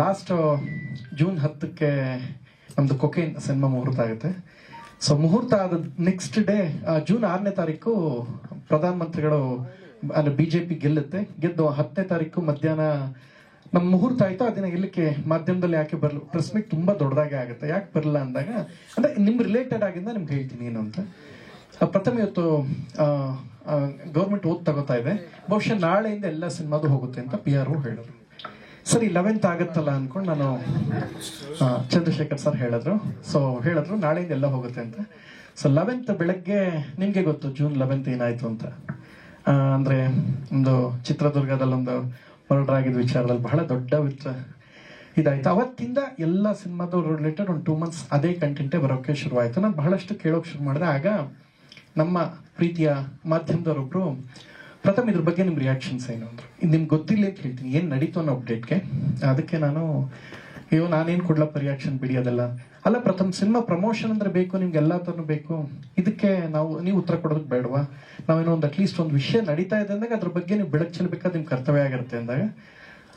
Last June ಹತ್ತಕ್ಕೆ ನಮ್ದು cocaine cinema ಮುಹೂರ್ತ ಆಗುತ್ತೆ. ಸೊ ಮುಹೂರ್ತ ಆದ ನೆಕ್ಸ್ಟ್ ಡೇ ಜೂನ್ ಆರನೇ ತಾರೀಕು ಪ್ರಧಾನ ಮಂತ್ರಿಗಳು, ಅಂದರೆ ಬಿ ಜೆ ಬಿಜೆಪಿ ಗೆಲ್ಲುತ್ತೆ. ಗೆದ್ದು ಹತ್ತನೇ ತಾರೀಕು ಮಧ್ಯಾಹ್ನ ನಮ್ಮ ಮುಹೂರ್ತ ಆಯ್ತು. ಅದನ್ನ ಇಲ್ಲಿಕ್ಕೆ ಮಾಧ್ಯಮದಲ್ಲಿ ಯಾಕೆ ಬರಲು ಪ್ರೆಸ್ ಮೀಟ್ ತುಂಬಾ ದೊಡ್ಡದಾಗೆ ಆಗುತ್ತೆ. ಯಾಕೆ ಬರಲ್ಲ ಅಂದಾಗ, ಅಂದ್ರೆ ನಿಮ್ ರಿಲೇಟೆಡ್ ಆಗಿಂದ ನಿಮ್ಗೆ ಹೇಳ್ತೀನಿ ಏನು ಅಂತ. ಪ್ರಥಮ ಇವತ್ತು ಗೌರ್ಮೆಂಟ್ ಓದ್ ತಗೋತಾ ಇದೆ. ಬಹುಶಃ ನಾಳೆಯಿಂದ ಎಲ್ಲ ಸಿನಿಮಾದು ಹೋಗುತ್ತೆ ಅಂತ ಪಿ ಆರ್ ಹೇಳಿದ್ರು. ಸರಿ ಲೆವೆಂತ್ ಆಗುತ್ತಲ್ಲ ಅನ್ಕೊಂಡು ನಾನು ಚಂದ್ರಶೇಖರ್ ಸರ್ ಹೇಳಿದ್ರು. ಸೊ ಹೇಳಿದ್ರು ನಾಳೆಯಿಂದ ಎಲ್ಲ ಹೋಗುತ್ತೆ ಅಂತ. ಸೊ ಲೆವೆಂತ್ ಬೆಳಗ್ಗೆ, ನಿಮಗೆ ಗೊತ್ತು ಜೂನ್ ಲೆವೆಂತ್ ಏನಾಯ್ತು ಅಂತ. ಅಂದರೆ, ಒಂದು ಚಿತ್ರದುರ್ಗದಲ್ಲೊಂದು ಮರ್ಡರ್ ಆಗಿದ್ದ ವಿಚಾರದಲ್ಲಿ ಬಹಳ ದೊಡ್ಡ ವಿಚಾರ ಇದಾಯ್ತು. ಅವತ್ತಿಂದ ಎಲ್ಲ ಸಿನಿಮಾದ ರಿಲೇಟೆಡ್ ಒಂದು ಟೂ ಮಂತ್ಸ್ ಅದೇ ಕಂಟೆಂಟೇ ಬರೋಕೆ ಶುರುವಾಯಿತು. ನಾನು ಬಹಳಷ್ಟು ಕೇಳೋಕೆ ಶುರು ಮಾಡಿದೆ. ಆಗ ನಮ್ಮ ಪ್ರೀತಿಯ ಮಾಧ್ಯಮದವರೊಬ್ರು ಪ್ರಥಮ ಇದ್ರ ಬಗ್ಗೆ ನಿಮ್ಮ ರಿಯಾಕ್ಷನ್ಸ್ ಏನು? ಅಂದ್ರೆ ನಿಮ್ಗೆ ಗೊತ್ತಿಲ್ಲ ಅಂತ ಹೇಳ್ತೀನಿ. ಏನು ನಡೀತು ಅನ್ನೋ ಅಪ್ಡೇಟ್ಗೆ ಅದಕ್ಕೆ ನಾನು, ಅಯ್ಯೋ, ನಾನೇನು ಕೊಡ್ಲಪ್ಪ ರಿಯಾಕ್ಷನ್ ಬಿಡಿ ಅದೆಲ್ಲ. ಅಲ್ಲ, ಪ್ರಥಮ ಸಿನಿಮಾ ಪ್ರಮೋಷನ್ ಅಂದ್ರೆ ಬೇಕು, ನಿಮ್ಗೆ ಎಲ್ಲ ಥರನು ಬೇಕು. ಇದಕ್ಕೆ ನಾವು, ನೀವು ಉತ್ತರ ಕೊಡೋದಕ್ಕೆ ಬೇಡವಾ? ನಾವೇನೋ ಒಂದು ಅಟ್ಲೀಸ್ಟ್ ಒಂದು ವಿಷಯ ನಡೀತಾ ಇದೆ ಅಂದಾಗ ಅದ್ರ ಬಗ್ಗೆ ನೀವು ಬೆಳಕು ಚೆಲ್ಲಬೇಕಾದ್ರೆ ನಿಮ್ಮ ಕರ್ತವ್ಯ ಆಗಿರುತ್ತೆ ಅಂದಾಗ.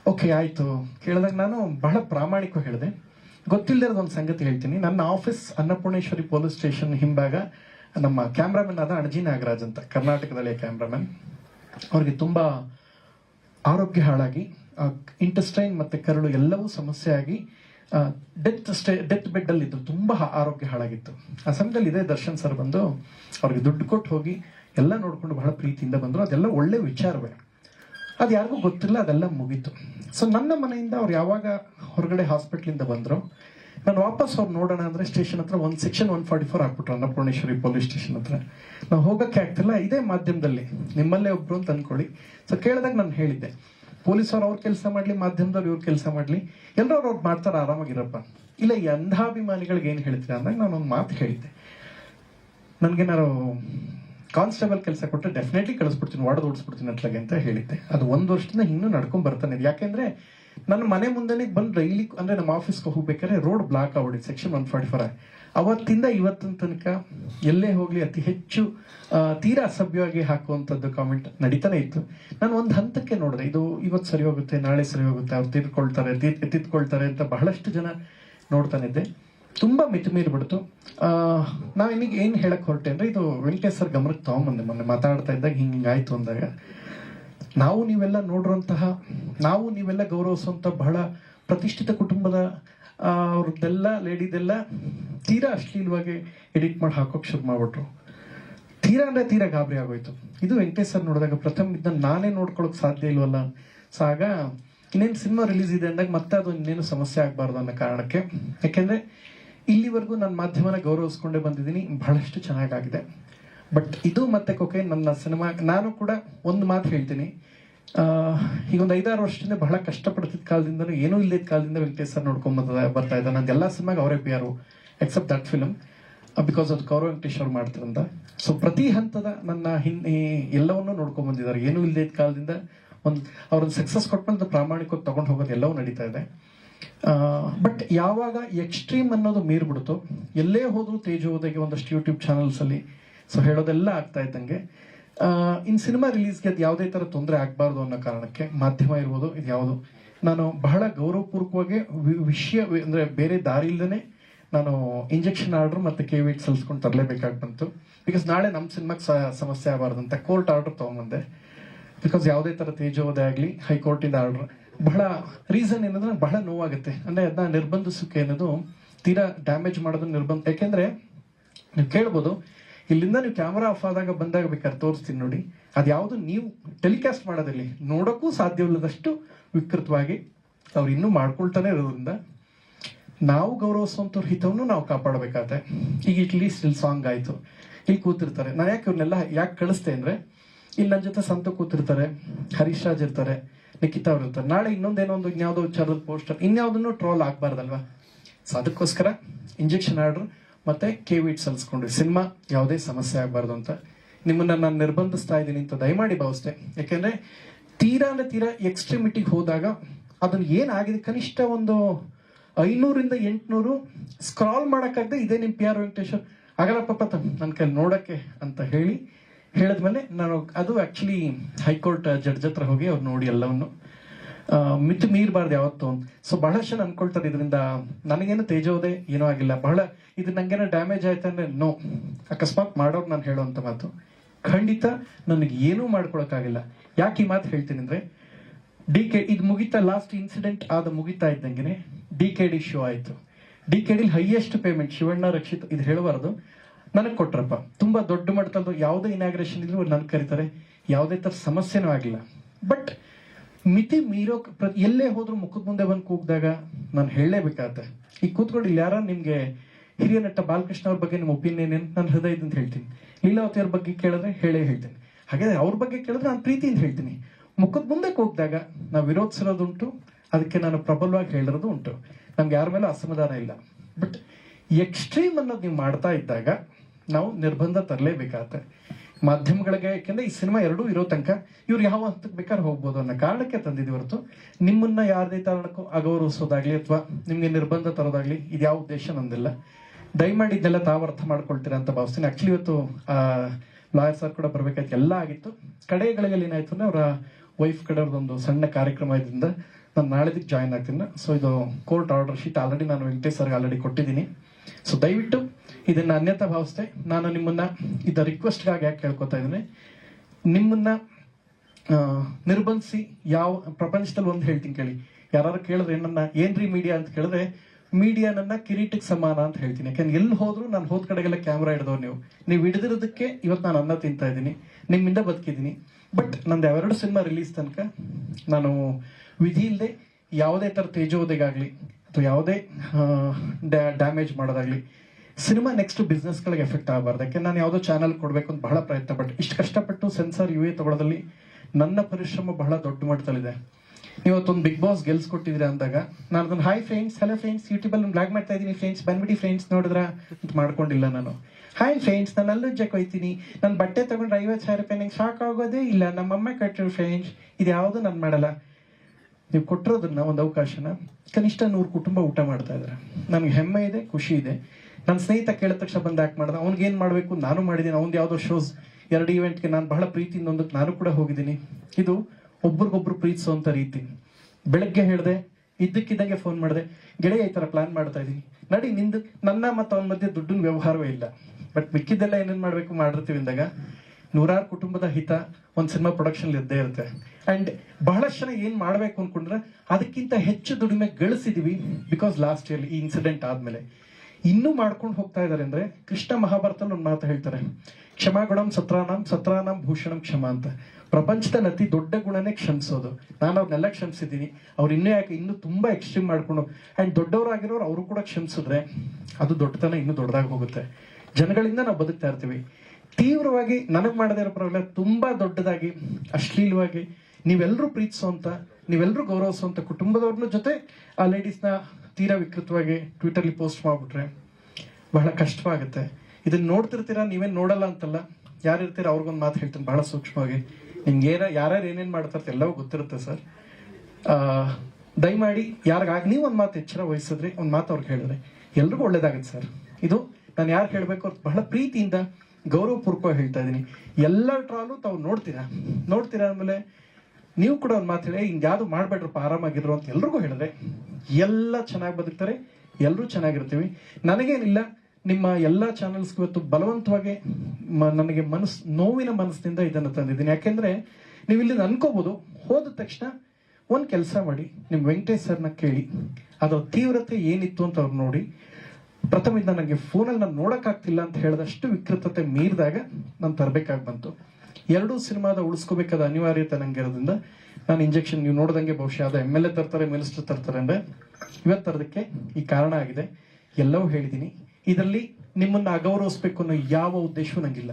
ಓಕೆ ಆಯ್ತು. ಕೇಳಿದಾಗ ನಾನು ಬಹಳ ಪ್ರಾಮಾಣಿಕ ಹೇಳಿದೆ. ಗೊತ್ತಿಲ್ಲದ ಒಂದು ಸಂಗತಿ ಹೇಳ್ತೀನಿ. ನನ್ನ ಆಫೀಸ್ ಅನ್ನಪೂರ್ಣೇಶ್ವರಿ ಪೊಲೀಸ್ ಸ್ಟೇಷನ್ ಹಿಂಭಾಗ ನಮ್ಮ ಕ್ಯಾಮ್ರಾಮನ್ ಆದ ಅಣಜಿ ನಾಗರಾಜ್ ಅಂತ. ಕರ್ನಾಟಕದಲ್ಲಿ ಕ್ಯಾಮ್ರಾಮನ್ ಅವ್ರಿಗೆ ತುಂಬ ಆರೋಗ್ಯ ಹಾಳಾಗಿ ಇಂಟೆಸ್ಟೈನ್ ಮತ್ತೆ ಕರಳು ಎಲ್ಲವೂ ಸಮಸ್ಯೆ ಆಗಿ ಡೆತ್ ಸ್ಟೇ ಡೆತ್ ಬೆಡ್ ಅಲ್ಲಿ ಇದ್ರು ತುಂಬಾ ಆರೋಗ್ಯ ಹಾಳಾಗಿತ್ತು. ಆ ಸಮಯದಲ್ಲಿ ಇದೇ ದರ್ಶನ್ ಸರ್ ಬಂದು ಅವ್ರಿಗೆ ದುಡ್ಡು ಕೊಟ್ಟು ಹೋಗಿ ಎಲ್ಲ ನೋಡಿಕೊಂಡು ಬಹಳ ಪ್ರೀತಿಯಿಂದ ಬಂದ್ರು. ಅದೆಲ್ಲ ಒಳ್ಳೆ ವಿಚಾರವೇ. ಅದು ಯಾರಿಗೂ ಗೊತ್ತಿಲ್ಲ, ಅದೆಲ್ಲ ಮುಗೀತು. ಸೊ ನನ್ನ ಮನೆಯಿಂದ ಅವ್ರು ಯಾವಾಗ ಹೊರಗಡೆ ಹಾಸ್ಪಿಟ್ಲಿಂದ ಬಂದ್ರು ನಾನು ವಾಪಸ್ ಅವ್ರು ನೋಡೋಣ ಅಂದ್ರೆ ಸ್ಟೇಷನ್ ಹತ್ರ ಒಂದು ಸೆಕ್ಷನ್ ಒನ್ ಫಾರ್ಟಿ ಫೋರ್ ಹಾಕ್ಬಿಟ್ರು, ಅನ್ನಪೂರ್ಣೇಶ್ವರಿ ಪೊಲೀಸ್ ಸ್ಟೇಷನ್ ಹತ್ರ. ನಾವು ಹೋಗಕ್ಕೆ ಆಗ್ತಿಲ್ಲ, ಇದೇ ಮಾಧ್ಯಮದಲ್ಲಿ. ನಿಮ್ಮಲ್ಲೇ ಒಬ್ರು ಅಂತ ಅನ್ಕೊಳ್ಳಿ. ಸೊ ಕೇಳಿದಾಗ ನಾನು ಹೇಳಿದ್ದೆ. ಪೊಲೀಸರು ಅವ್ರ ಕೆಲಸ ಮಾಡ್ಲಿ, ಮಾಧ್ಯಮದವ್ರು ಇವ್ರ ಕೆಲಸ ಮಾಡ್ಲಿ. ಎಲ್ಲರೂ ಅವ್ರು ಮಾಡ್ತಾರೆ, ಆರಾಮಾಗಿರಪ್ಪ. ಇಲ್ಲ, ಈ ಅಂಧಾಭಿಮಾನಿಗಳಿಗೆ ಏನು ಹೇಳ್ತೀರಾ ಅಂದಾಗ ನಾನು ಒಂದು ಮಾತು ಹೇಳಿದ್ದೆ. ನನ್ಗೇನಾರು ಕಾನ್ಸ್ಟೇಬಲ್ ಕೆಲಸ ಕೊಟ್ಟರೆ ಡೆಫಿನೆಟ್ಲಿ ಕಳಿಸ್ಬಿಡ್ತೀನಿ, ವಾರ್ಡ್ ಓಡಿಸ್ಬಿಡ್ತೀನಿ ಅಟ್ಲಾಗೆ ಅಂತ ಹೇಳಿದ್ದೆ. ಅದು ಒಂದು ವರ್ಷದಿಂದ ಇನ್ನೂ ನಡ್ಕೊಂಡು ಬರ್ತಾನೆ ಇದೆ. ಯಾಕೆಂದ್ರೆ ನನ್ನ ಮನೆ ಮುಂದೆನೆ ಬಂದು ಡೈಲಿ ಅಂದ್ರೆ ನಮ್ಮ ಆಫೀಸ್ಗೆ ಹೋಗ್ಬೇಕಾದ್ರೆ ರೋಡ್ ಬ್ಲಾಕ್ ಆಗ್ಬಿಡಿ ಸೆಕ್ಷನ್ ಒನ್ ಫಾರ್ಟಿ ಫೋರ್ ಅವತ್ತಿಂದ ಇವತ್ತಿನ ತನಕ ಎಲ್ಲೇ ಹೋಗ್ಲಿ ಅತಿ ಹೆಚ್ಚು ತೀರಾ ಅಸಭ್ಯವಾಗಿ ಹಾಕುವಂಥದ್ದು ಕಾಮೆಂಟ್ ನಡೀತಾನೆ ಇತ್ತು. ನಾನು ಒಂದು ಹಂತಕ್ಕೆ ನೋಡಿದೆ, ಇದು ಇವತ್ತು ಸರಿ ಹೋಗುತ್ತೆ, ನಾಳೆ ಸರಿ ಹೋಗುತ್ತೆ, ಅವ್ರು ತಿದ್ಕೊಳ್ತಾರೆ ತಿದ್ಕೊಳ್ತಾರೆ ಅಂತ ಬಹಳಷ್ಟು ಜನ ನೋಡ್ತಾನೆ ಇದ್ದೆ. ತುಂಬಾ ಮಿತಿ ಮೀರಿಬಿಡ್ತು ನಾವ್ ಇನ್ನೀಗ ಏನು ಹೇಳಕ್ ಹೊರಟೆ ಅಂದರೆ ಇದು ವೆಂಕಟೇಶ್ ಸರ್ ಗಮನಕ್ಕೆ ತಗೊಂಬಂದೆ ಮೊನ್ನೆ, ಮಾತಾಡ್ತಾ ಇದ್ದಾಗ ಹಿಂಗೆ ಹಿಂಗಾಯ್ತು ಅಂದಾಗ. ನಾವು ನೀವೆಲ್ಲ ನೋಡಿರುವಂತಹ ನಾವು ನೀವೆಲ್ಲ ಗೌರವಿಸುವಂತ ಬಹಳ ಪ್ರತಿಷ್ಠಿತ ಕುಟುಂಬದ ಅವ್ರದ್ದೆಲ್ಲ, ಲೇಡಿದೆಲ್ಲ ತೀರಾ ಅಶ್ಲೀಲವಾಗಿ ಎಡಿಟ್ ಮಾಡಿ ಹಾಕೋಕೆ ಶುರು ಮಾಡ್ಬಿಟ್ರು. ತೀರಾ ಅಂದರೆ ತೀರಾ ಗಾಬರಿ ಆಗೋಯ್ತು. ಇದು ವೆಂಕಟೇಶ್ ಸರ್ ನೋಡಿದಾಗ ಪ್ರಥಮ ಇದನ್ನ ನಾನೇ ನೋಡ್ಕೊಳಕ್ ಸಾಧ್ಯ ಇಲ್ವಲ್ಲ? ಸೊ ಆಗ ಇನ್ನೇನು ಸಿನಿಮಾ ರಿಲೀಸ್ ಇದೆ ಅಂದಾಗ ಮತ್ತೆ ಅದು ಇನ್ನೇನು ಸಮಸ್ಯೆ ಆಗಬಾರ್ದು ಅನ್ನೋ ಕಾರಣಕ್ಕೆ. ಯಾಕೆಂದರೆ ಇಲ್ಲಿವರೆಗೂ ನನ್ನ ಮಾಧ್ಯಮನ ಗೌರವಿಸ್ಕೊಂಡೇ ಬಂದಿದ್ದೀನಿ. ಬಹಳಷ್ಟು ಚೆನ್ನಾಗಾಗಿದೆ. ಬಟ್ ಇದು ಮತ್ತೆ ಕೊಕೆ ನನ್ನ ಸಿನಿಮಾ ನಾನು ಕೂಡ ಒಂದು ಮಾತು ಹೇಳ್ತೀನಿ. ಈಗ ಒಂದು ಐದಾರು ವರ್ಷದಿಂದ ಬಹಳ ಕಷ್ಟಪಡ್ತಿದ್ದ ಕಾಲದಿಂದಲೂ ಏನೂ ಇಲ್ಲದ ಕಾಲದಿಂದ ವೆಂಕಟೇಶ್ ಸರ್ ನೋಡ್ಕೊಂಡ್ ಬರ್ತಾ ಇದ್ದ ನಂದು ಎಲ್ಲ ಸಿನಿಮಾಗ ಅವರೇ P except that film because ಅದು ಗೌರವ ವೆಂಕಟೇಶ್ ಅವ್ರು ಮಾಡ್ತಾರಂತ ಸೊ ಪ್ರತಿ ಹಂತದ ನನ್ನ ಹಿನ್ನೆ ಎಲ್ಲವನ್ನೂ ನೋಡ್ಕೊಂಡ್ ಬಂದಿದ್ದಾರೆ. ಏನೂ ಇಲ್ಲದ ಕಾಲದಿಂದ ಒಂದು ಅವ್ರನ್ನ ಸಕ್ಸಸ್ ಕೊಟ್ಮೇಲೆ ಪ್ರಾಮಾಣಿಕವಾಗಿ ತಗೊಂಡು ಹೋಗೋದು ಎಲ್ಲವೂ ನಡೀತಾ ಇದೆ. ಬಟ್ ಯಾವಾಗ ಎಕ್ಸ್ಟ್ರೀಮ್ ಅನ್ನೋದು ಮೀರ್ಬಿಡ್ತು ಎಲ್ಲೇ ಹೋದ್ರು ತೇಜೋದಗೆ ಒಂದಷ್ಟು ಯೂಟ್ಯೂಬ್ ಚಾನಲ್ಸ್ ಅಲ್ಲಿ ಸೊ ಹೇಳೋದೆಲ್ಲ ಆಗ್ತಾ ಇದ್ದಂಗೆ ಇನ್ ಸಿನಿಮಾ ರಿಲೀಸ್ಗೆ ಅದು ಯಾವುದೇ ತರ ತೊಂದರೆ ಆಗಬಾರ್ದು ಅನ್ನೋ ಕಾರಣಕ್ಕೆ ಮಾಧ್ಯಮ ಇರ್ಬೋದು, ಇದು ಯಾವುದು. ನಾನು ಬಹಳ ಗೌರವಪೂರ್ವಕವಾಗಿ ವಿ- ವಿಷಯ ಅಂದ್ರೆ ಬೇರೆ ದಾರಿ ಇಲ್ಲದೆ ನಾನು ಇಂಜೆಕ್ಷನ್ ಆರ್ಡರ್ ಮತ್ತೆ ಕೆ ವಿಟ್ ಸಲ್ಸ್ಕೊಂಡು ತರಲೇಬೇಕಾಗಿ ಬಂತು ಬಿಕಾಸ್ ನಾಳೆ ನಮ್ಮ ಸಿನಿಮಾಗೆ ಸಮಸ್ಯೆ ಆಗಬಾರ್ದು ಅಂತ ಕೋರ್ಟ್ ಆರ್ಡರ್ ತೊಗೊಂಬಂದೆ. ಬಿಕಾಸ್ ಯಾವುದೇ ತರ ತೇಜೋದೇ ಆಗಲಿ ಹೈಕೋರ್ಟ್ ಇಂದ ಆರ್ಡರ್ ಬಹಳ ರೀಸನ್ ಏನಂದ್ರೆ ಬಹಳ ನೋವಾಗುತ್ತೆ. ಅಂದ್ರೆ ಅದನ್ನ ನಿರ್ಬಂಧಿಸೋಕೆ ಅನ್ನೋದು ತೀರಾ ಡ್ಯಾಮೇಜ್ ಮಾಡೋದನ್ನ ನಿರ್ಬಂಧ ಯಾಕೆಂದ್ರೆ ನೀವು ಕೇಳ್ಬೋದು ಇಲ್ಲಿಂದ ನೀವು ಕ್ಯಾಮರಾ ಆಫ್ ಆದಾಗ ಬಂದಾಗ ಬೇಕಾದ್ರೆ ತೋರಿಸ್ತೀನಿ ನೋಡಿ. ಅದ್ಯಾವುದು ನೀವು ಟೆಲಿಕಾಸ್ಟ್ ಮಾಡೋದಿಲ್ಲ ನೋಡೋಕ್ಕೂ ಸಾಧ್ಯವಿಲ್ಲದಷ್ಟು ವಿಕೃತವಾಗಿ ಅವ್ರು ಇನ್ನೂ ಮಾಡ್ಕೊಳ್ತಾನೆ ಇರೋದ್ರಿಂದ ನಾವು ಗೌರವಿಸುವಂಥವ್ರ ಹಿತವನ್ನು ನಾವು ಕಾಪಾಡಬೇಕಾಗತ್ತೆ ಈಗ ಇಟ್ಲಿ ಇಲ್ಲಿ ಸಾಂಗ್ ಆಯಿತು. ಇಲ್ಲಿ ಕೂತಿರ್ತಾರೆ. ನಾನು ಯಾಕೆ ಇವ್ರನ್ನೆಲ್ಲ ಯಾಕೆ ಕಳಿಸ್ತೆ ಅಂದರೆ, ಇಲ್ಲಿ ನನ್ನ ಜೊತೆ ಸಂತ ಕೂತಿರ್ತಾರೆ, ಹರೀಶ್ ರಾಜ್ ಇರ್ತಾರೆ ನಿಖಿತಾ ಅವ್ರು ಇರ್ತಾರೆ. ನಾಳೆ ಇನ್ನೊಂದೇನೋ ಒಂದು ಇನ್ಯಾವುದೋ ವಿಚಾರದ ಪೋಸ್ಟರ್ ಇನ್ಯಾವುದನ್ನು ಟ್ರೋಲ್ ಆಗ್ಬಾರ್ದಲ್ವಾ? ಸೊ ಅದಕ್ಕೋಸ್ಕರ ಇಂಜೆಕ್ಷನ್ ಆರ್ಡರ್ ಮತ್ತೆ ಕೆ ಸಲ್ಸ್ಕೊಂಡ್ವಿ ಸಿನಿಮಾ ಯಾವುದೇ ಸಮಸ್ಯೆ ಆಗಬಾರ್ದು ಅಂತ. ನಿಮ್ಮನ್ನ ನಾನು ನಿರ್ಬಂಧಿಸ್ತಾ ಇದ್ದೀನಿ ಅಂತ ದಯಮಾಡಿ ಭಾವಿಸ್ತೆ. ಯಾಕೆಂದ್ರೆ ತೀರಾ ಅಂದ್ರೆ ತೀರಾ ಎಕ್ಸ್ಟ್ರೀಮಿಟಿಗೆ ಹೋದಾಗ ಅದನ್ನ ಏನಾಗಿದೆ? ಕನಿಷ್ಠ ಒಂದು ಐನೂರಿಂದ ಎಂಟುನೂರು ಸ್ಕ್ರಾಲ್ ಮಾಡೋಕ್ಕಾಗದೆ ಇದೇ ನಿಮ್ಮ ಪಿ ಆರ್ ವೆಂಕಟೇಶ್ವರ್ ಆಗಲ್ಲಪ್ಪ ನನ್ನ ಕೈಲಿ ನೋಡೋಕ್ಕೆ ಅಂತ ಹೇಳಿ, ಹೇಳಿದ್ಮೇಲೆ ನಾನು ಅದು ಆ್ಯಕ್ಚುಲಿ ಹೈಕೋರ್ಟ್ ಜಡ್ಜ್ ಹತ್ರ ಹೋಗಿ ಅವ್ರು ನೋಡಿ ಎಲ್ಲವನ್ನು. ಮಿತಿ ಮೀರಬಾರ್ದು ಯಾವತ್ತು ಸೊ ಬಹಳಷ್ಟು ಜನ ಅನ್ಕೊಳ್ತಾರೆ ಇದರಿಂದ. ನನಗೇನು ತೇಜೋದೆ ಏನೂ ಆಗಿಲ್ಲ. ಬಹಳ ಇದು ನಂಗೇನೋ ಡ್ಯಾಮೇಜ್ ಆಯ್ತಂದ್ರೆ ನೋ ಅಕಸ್ಮಾತ್ ಮಾಡೋರು ನಾನು ಹೇಳುವಂತ ಮಾತು. ಖಂಡಿತ ನನಗೆ ಏನೂ ಮಾಡ್ಕೊಳಕ್ಕಾಗಿಲ್ಲ. ಯಾಕೆ ಈ ಮಾತು ಹೇಳ್ತೀನಿ ಅಂದ್ರೆ ಡಿ ಕೆ ಇದು ಮುಗಿತಾ ಲಾಸ್ಟ್ ಇನ್ಸಿಡೆಂಟ್ ಆದ ಮುಗಿತಾ ಇದ್ದಂಗೆ ಡಿ ಕೆ ಡಿ ಶೋ ಆಯ್ತು. D K D highest payment Shivanna Rakshit ಇದು ಹೇಳಬಾರ್ದು. ನನಗೆ ಕೊಟ್ರಪ್ಪ. ತುಂಬಾ ದೊಡ್ಡ ಮಟ್ಟದ ಯಾವುದೇ ಇನಾಗ್ರೇಷನ್ ಇದ್ರು ನನ್ ಕರೀತಾರೆ. ಯಾವುದೇ ತರ ಸಮಸ್ಯೆನೂ ಆಗಿಲ್ಲ. ಬಟ್ ಮಿತಿ ಮೀರೋ ಎಲ್ಲೇ ಹೋದ್ರು ಮುಖದ ಮುಂದೆ ಬಂದು ಕೂಗ್ದಾಗ ನಾನು ಹೇಳಲೇಬೇಕಾಗತ್ತೆ. ಈಗ ಕೂತ್ಕೊಂಡು ಇಲ್ಲಿ ಯಾರ ನಿಮ್ಗೆ ಹಿರಿಯ ನಟ ಬಾಲಕೃಷ್ಣ ಅವ್ರ ಬಗ್ಗೆ ನಿಮ್ಮ ಒಪಿನಿಯನ್ ಏನು? ನಾನು ಹೃದಯದಿಂದ ಹೇಳ್ತೀನಿ. ಲೀಲಾವತಿ ಅವ್ರ ಬಗ್ಗೆ ಕೇಳಿದ್ರೆ ಹೇಳೇ ಹೇಳ್ತೀನಿ. ಹಾಗಾದ್ರೆ ಅವ್ರ ಬಗ್ಗೆ ಕೇಳಿದ್ರೆ ನಾನು ಪ್ರೀತಿಯಿಂದ ಹೇಳ್ತೀನಿ. ಮುಖದ ಮುಂದೆ ಕೂಗ್ದಾಗ ನಾವು ವಿರೋಧಿಸಿರೋದುಂಟು ಅದಕ್ಕೆ ನಾನು ಪ್ರಬಲವಾಗಿ ಹೇಳಿರೋದು ಉಂಟು. ನಮ್ಗೆ ಯಾರ ಮೇಲೆ ಅಸಮಾಧಾನ ಇಲ್ಲ. ಬಟ್ ಎಕ್ಸ್ಟ್ರೀಮ್ ಅನ್ನೋದು ನೀವು ಮಾಡ್ತಾ ಇದ್ದಾಗ ನಾವು ನಿರ್ಬಂಧ ತರಲೇಬೇಕಾಗತ್ತೆ. ಮಾಧ್ಯಮಗಳಿಗೆ, ಯಾಕೆಂದ್ರೆ ಈ ಸಿನಿಮಾ ಎರಡೂ ಇರೋ ತನಕ ಇವ್ರು ಯಾವ ಹಂತಕ್ಕೆ ಬೇಕಾದ್ರೆ ಹೋಗ್ಬೋದು ಅನ್ನೋ ಕಾರಣಕ್ಕೆ ತಂದಿದ್ದೀವಿ ಹೊರತು. ನಿಮ್ಮನ್ನ ಯಾರದೇ ಕಾರಣಕ್ಕೂ ಅಗೌರವಿಸೋದಾಗ್ಲಿ ಅಥವಾ ನಿಮ್ಗೆ ನಿರ್ಬಂಧ ತರೋದಾಗ್ಲಿ ಇದು ಯಾವ ಉದ್ದೇಶ ನಂದಿಲ್ಲ. ದಯಮಾಡಿ ಇದನ್ನೆಲ್ಲ ತಾವು ಅರ್ಥ ಮಾಡ್ಕೊಳ್ತೀರಾ ಅಂತ ಭಾವಿಸ್ತೀನಿ. ಆಕ್ಚುಲಿ ಇವತ್ತು ಲಾಯರ್ ಸರ್ ಕೂಡ ಬರ್ಬೇಕಾಯ್ತು. ಎಲ್ಲ ಆಗಿತ್ತು. ಕಡೆಗಳಲ್ಲಿ ಏನಾಯ್ತು ಅಂದ್ರೆ ಅವರ ವೈಫ್ ಕಡೆ ಸಣ್ಣ ಕಾರ್ಯಕ್ರಮ ಇದರಿಂದ ನಾನು ನಾಳೆದಕ್ಕೆ ಜಾಯಿನ್ ಆಗ್ತೀನಿ. ಸೊ ಇದು ಕೋರ್ಟ್ ಆರ್ಡರ್ ಶೀಟ್ ಆಲ್ರೆಡಿ ನಾನು ವೆಂಕಟೇಶ್ ಸರ್ಗೆ ಆಲ್ರೆಡಿ ಕೊಟ್ಟಿದ್ದೀನಿ. ಸೊ ದಯವಿಟ್ಟು ಇದನ್ನ ಅನ್ಯತಾ ಭಾವಿಸ್ತೆ ನಾನು ನಿಮ್ಮನ್ನ ಇದ ರಿಕ್ವೆಸ್ಟ್ಗಾಗಿ ಯಾಕೆ ಕೇಳ್ಕೊತಾ ಇದ್ದೀನಿ. ನಿಮ್ಮನ್ನ ನಿರ್ಬಂಧಿಸಿ ಯಾವ ಪ್ರಪಂಚದಲ್ಲಿ ಒಂದು ಹೇಳ್ತೀನಿ ಕೇಳಿ. ಯಾರು ಕೇಳಿದ್ರೆ ನನ್ನ ಏನ್ರಿ ಮೀಡಿಯಾ ಅಂತ ಕೇಳಿದ್ರೆ ಮೀಡಿಯಾ ನನ್ನ ಕಿರೀಟಕ್ಕೆ ಸಮಾನ ಅಂತ ಹೇಳ್ತೀನಿ. ಯಾಕಂದ್ರೆ ಎಲ್ಲಿ ಹೋದ್ರು ನಾನು ಹೋದ ಕಡೆಗೆಲ್ಲ ಕ್ಯಾಮ್ರಾ ಹಿಡಿದವ್ರು ನೀವು. ನೀವು ಹಿಡಿದಿರೋದಕ್ಕೆ ಇವತ್ತು ನಾನು ಅನ್ನ ತಿಂತಾ ಇದ್ದೀನಿ. ನಿಮ್ಮಿಂದ ಬದುಕಿದ್ದೀನಿ. ಬಟ್ ನಂದು ಯಾವೆರಡು ಸಿನಿಮಾ ರಿಲೀಸ್ ತನಕ ನಾನು ವಿಧಿ ಇಲ್ಲದೆ ಯಾವುದೇ ಥರ ತೇಜೋವಧೆಗಾಗ್ಲಿ ಅಥವಾ ಯಾವುದೇ ಡ್ಯಾಮೇಜ್ ಮಾಡೋದಾಗ್ಲಿ ಸಿನಿಮಾ ನೆಕ್ಸ್ಟ್ ಬಿಸ್ನೆಸ್ಗಳಿಗೆ ಎಫೆಕ್ಟ್ ಆಗಬಾರ್ದು. ಯಾಕೆ, ನಾನು ಯಾವುದೋ ಚಾನಲ್ ಕೊಡಬೇಕು ಅಂತ ಬಹಳ ಪ್ರಯತ್ನ ಪಟ್ಟು, ಇಷ್ಟು ಕಷ್ಟಪಟ್ಟು ಸೆನ್ಸಾರ್ ಯು ಎ ತಗೊಳ್ಳೋದಲ್ಲಿ ನನ್ನ ಪರಿಶ್ರಮ ಬಹಳ ದೊಡ್ಡ ಮಟ್ಟದಲ್ಲಿದೆ. ಇವತ್ತೊಂದು ಬಿಗ್ ಬಾಸ್ ಗೆಲ್ಸ್ಕೊಟ್ಟಿದ್ರೆ ಅಂದಾಗ, ನಾನು ಅದನ್ನು ಹಾಯ್ ಫ್ರೆಂಡ್ಸ್ ಹಲೋ ಫ್ರೆಂಡ್ಸ್ ಯೂಟ್ಯೂಬಲ್ಲಿ ಬ್ಲಾಗ್ ಮಾಡ್ತಾ ಇದ್ದೀನಿ ಫ್ರೆಂಡ್ಸ್ ಬಂದ್ಬಿಟ್ಟು ಫ್ರೆಂಡ್ಸ್ ನೋಡಿದ್ರ? ಅಂತ ಮಾಡ್ಕೊಂಡಿಲ್ಲ ನಾನು. ಹಾಯ್ ಫ್ರೆಂಡ್ಸ್ ನಾನು ಅಲ್ಲುಜ್ಜಕ್ಕೆ ಹೋಯ್ತೀನಿ ನಾನು ಬಟ್ಟೆ ತೊಗೊಂಡ್ರೆ ಐವತ್ತು ಸಾವಿರ ರೂಪಾಯಿ ನಂಗೆ ಶಾಕ್ ಆಗೋದೇ ಇಲ್ಲ. ನಮ್ಮಮ್ಮ ಕಟ್ಟಿರೋ ಫ್ರೆಂಡ್ಸ್ ಇದು ಯಾವುದು ನಾನು ಮಾಡಲ್ಲ. ನೀವು ಕೊಟ್ಟಿರೋದನ್ನ ಒಂದು ಅವಕಾಶನ ಕನಿಷ್ಠ ನೂರು ಕುಟುಂಬ ಊಟ ಮಾಡ್ತಾ ಇದ್ದಾರೆ ನನಗೆ ಹೆಮ್ಮೆ ಇದೆ, ಖುಷಿ ಇದೆ. ನನ್ನ ಸ್ನೇಹಿತ ಕೇಳಿದ ತಕ್ಷಣ ಬಂದು ಯಾಕೆ ಮಾಡ್ದೆ, ಅವ್ನಿಗೆ ಏನು ಮಾಡಬೇಕು? ನಾನು ಮಾಡಿದ್ದೀನಿ ಅವ್ನು ಯಾವುದೋ ಶೋಸ್ ಎರಡು ಇವೆಂಟ್ಗೆ ನಾನು ಬಹಳ ಪ್ರೀತಿಯಿಂದ ಒಂದಕ್ಕೆ ನಾನು ಕೂಡ ಹೋಗಿದ್ದೀನಿ. ಇದು ಒಬ್ರಿಗೊಬ್ರು ಪ್ರೀತಿಸುವಂತ ರೀತಿ. ಬೆಳಗ್ಗೆ ಹೇಳಿದೆ, ಇದ್ದಕ್ಕಿದ್ದಂಗೆ ಫೋನ್ ಮಾಡಿದೆ, ಗೆಳೆಯ ಈ ಥರ ಪ್ಲಾನ್ ಮಾಡ್ತಾ ಇದ್ದೀನಿ. ನಡಿ, ನಿಂದು, ನನ್ನ ಮತ್ತು ಅವನ ಮಧ್ಯೆ ದುಡ್ಡಿನ ವ್ಯವಹಾರವೇ ಇಲ್ಲ. ಬಟ್ ಮಿಕ್ಕಿದ್ದೆಲ್ಲ ಏನೇನು ಮಾಡಬೇಕು ಮಾಡಿರ್ತೀವಿ ಅಂದಾಗ ನೂರಾರು ಕುಟುಂಬದ ಹಿತ ಒಂದು ಸಿನಿಮಾ ಪ್ರೊಡಕ್ಷನ್ ಇದ್ದೇ ಇರುತ್ತೆ. ಅಂಡ್ ಬಹಳಷ್ಟು ಜನ ಏನ್ ಮಾಡ್ಬೇಕು ಅನ್ಕೊಂಡ್ರೆ ಅದಕ್ಕಿಂತ ಹೆಚ್ಚು ದುಡಿಮೆ ಗಳಿಸಿದೀವಿ ಬಿಕಾಸ್ ಲಾಸ್ಟ್ ಇಯರ್ ಈ ಇನ್ಸಿಡೆಂಟ್ ಆದ್ಮೇಲೆ. ಇನ್ನೂ ಮಾಡ್ಕೊಂಡು ಹೋಗ್ತಾ ಇದಾರೆ ಅಂದ್ರೆ ಕೃಷ್ಣ ಮಹಾಭಾರತದಲ್ಲಿ ಒಂದು ಮಾತು ಹೇಳ್ತಾರೆ. ಕ್ಷಮಾಗುಣಂ ಸತ್ರಾನಂ ಸತ್ರಾನಂ ಭೂಷಣಂ ಕ್ಷಮ ಅಂತ. ಪ್ರಪಂಚದ ಅತಿ ದೊಡ್ಡ ಗುಣನೇ ಕ್ಷಮಿಸೋದು. ನಾನು ಅವ್ರನ್ನೆಲ್ಲ ಕ್ಷಮಿಸಿದ್ದೀನಿ. ಅವ್ರು ಇನ್ನೂ ಯಾಕೆ ಇನ್ನೂ ತುಂಬಾ ಎಕ್ಸ್ಟ್ರೀಮ್ ಮಾಡ್ಕೊಂಡು ಅಂಡ್ ದೊಡ್ಡವರಾಗಿರೋರು ಅವರು ಕೂಡ ಕ್ಷಮಿಸಿದ್ರೆ ಅದು ದೊಡ್ಡತನ ಇನ್ನೂ ದೊಡ್ಡದಾಗಿ ಹೋಗುತ್ತೆ. ಜನಗಳಿಂದ ನಾವು ಬದುಕ್ತಾ ಇರ್ತೀವಿ. ತೀವ್ರವಾಗಿ ನನಗೆ ಮಾಡದೇ ಇರೋ ಪ್ರಾಬ್ಲಮ್ ತುಂಬಾ ದೊಡ್ಡದಾಗಿ, ಅಶ್ಲೀಲವಾಗಿ ನೀವೆಲ್ಲರೂ ಪ್ರೀತಿಸುವಂತ ನೀವೆಲ್ಲರೂ ಗೌರವಿಸುವಂತ ಕುಟುಂಬದವ್ರನ್ನ ಜೊತೆ ಆ ಲೇಡೀಸ್ನ ತೀರಾ ವಿಕೃತವಾಗಿ ಟ್ವಿಟರ್ಲಿ ಪೋಸ್ಟ್ ಮಾಡಿಬಿಟ್ರೆ ಬಹಳ ಕಷ್ಟವಾಗುತ್ತೆ. ಇದನ್ನ ನೋಡ್ತಿರ್ತೀರಾ, ನೀವೇನು ನೋಡಲ್ಲ ಅಂತಲ್ಲ. ಯಾರು ಇರ್ತೀರ ಅವ್ರಿಗೊಂದು ಮಾತು ಹೇಳ್ತೀನಿ, ಬಹಳ ಸೂಕ್ಷ್ಮವಾಗಿ. ನಿಮ್ಗೆ ಏನ, ಯಾರ್ಯಾರು ಏನೇನ್ ಮಾಡ್ತಾರೆ ಎಲ್ಲವೂ ಗೊತ್ತಿರುತ್ತೆ ಸರ್. ದಯಮಾಡಿ ಯಾರಿಗಾಗಿ ನೀವು ಒಂದು ಮಾತು ಎಚ್ಚರ ವಹಿಸಿದ್ರೆ, ಒಂದು ಮಾತು ಅವ್ರಿಗೆ ಹೇಳಿದ್ರೆ, ಎಲ್ರಿಗೂ ಒಳ್ಳೇದಾಗುತ್ತೆ ಸರ್. ಇದು ನಾನು ಯಾರು ಹೇಳಬೇಕು ಅವ್ರು ಬಹಳ ಪ್ರೀತಿಯಿಂದ ಗೌರವಪೂರ್ವಕವಾಗಿ ಹೇಳ್ತಾ ಇದ್ದೀನಿ. ಎಲ್ಲ ಟ್ರಾಲು ತಾವು ನೋಡ್ತೀರಾ? ನೋಡ್ತೀರಾ ಆಮೇಲೆ ನೀವು ಕೂಡ ಒಂದು ಮಾತು ಹೇಳಿ, ಹಿಂಗೆ ಯಾವುದು ಮಾಡಬೇಡ್ರಪ್ಪ, ಆರಾಮಾಗಿದ್ರು ಅಂತ ಎಲ್ರಿಗೂ ಹೇಳಿದೆ ಎಲ್ಲ ಚೆನ್ನಾಗಿ ಬದುಕ್ತಾರೆ ಎಲ್ಲರೂ ಚೆನ್ನಾಗಿರ್ತೀವಿ. ನನಗೇನಿಲ್ಲ, ನಿಮ್ಮ ಎಲ್ಲ ಚಾನೆಲ್ಸ್ ಇವತ್ತು ಬಲವಂತವಾಗಿ ನನಗೆ ಮನಸ್, ನೋವಿನ ಮನಸ್ಸಿನಿಂದ ಇದನ್ನು ತಂದಿದ್ದೀನಿ. ಯಾಕೆಂದ್ರೆ ನೀವು ಇಲ್ಲಿ ಅನ್ಕೋಬಹುದು ಹೋದ ತಕ್ಷಣ ಒಂದು ಕೆಲಸ ಮಾಡಿ ನಿಮ್ಮ ವೆಂಕಟೇಶ್ ಸರ್ನ ಕೇಳಿ, ಅದರ ತೀವ್ರತೆ ಏನಿತ್ತು ಅಂತ ಅವ್ರು ನೋಡಿ, ಪ್ರಥಮದಿಂದ ನನಗೆ ಫೋನಲ್ಲಿ ನಾನು ನೋಡೋಕ್ಕಾಗ್ತಿಲ್ಲ ಅಂತ ಹೇಳಿದಷ್ಟು ವಿಕೃತತೆ ಮೀರಿದಾಗ ನಾನು ತರಬೇಕಾಗಿ ಬಂತು. ಎರಡೂ ಸಿನಿಮಾದ ಉಳಿಸ್ಕೋಬೇಕಾದ ಅನಿವಾರ್ಯತೆ ನಂಗಿರೋದ್ರಿಂದ ನಾನು ಇಂಜೆಕ್ಷನ್ ನೀವು ನೋಡ್ದಂಗೆ ಬಹುಶಃ ಅದು ಎಂ ಎಲ್ ಎ ತರ್ತಾರೆ ಮಿನಿಸ್ಟರ್ ತರ್ತಾರೆ ಅಂದ್ರೆ ಇವತ್ತು ತರೋದಕ್ಕೆ ಈ ಕಾರಣ ಆಗಿದೆ. ಎಲ್ಲವೂ ಹೇಳಿದ್ದೀನಿ ಇದರಲ್ಲಿ ನಿಮ್ಮನ್ನ ಅಗೌರವಿಸ್ಬೇಕು ಅನ್ನೋ ಯಾವ ಉದ್ದೇಶವೂ ನಂಗಿಲ್ಲ.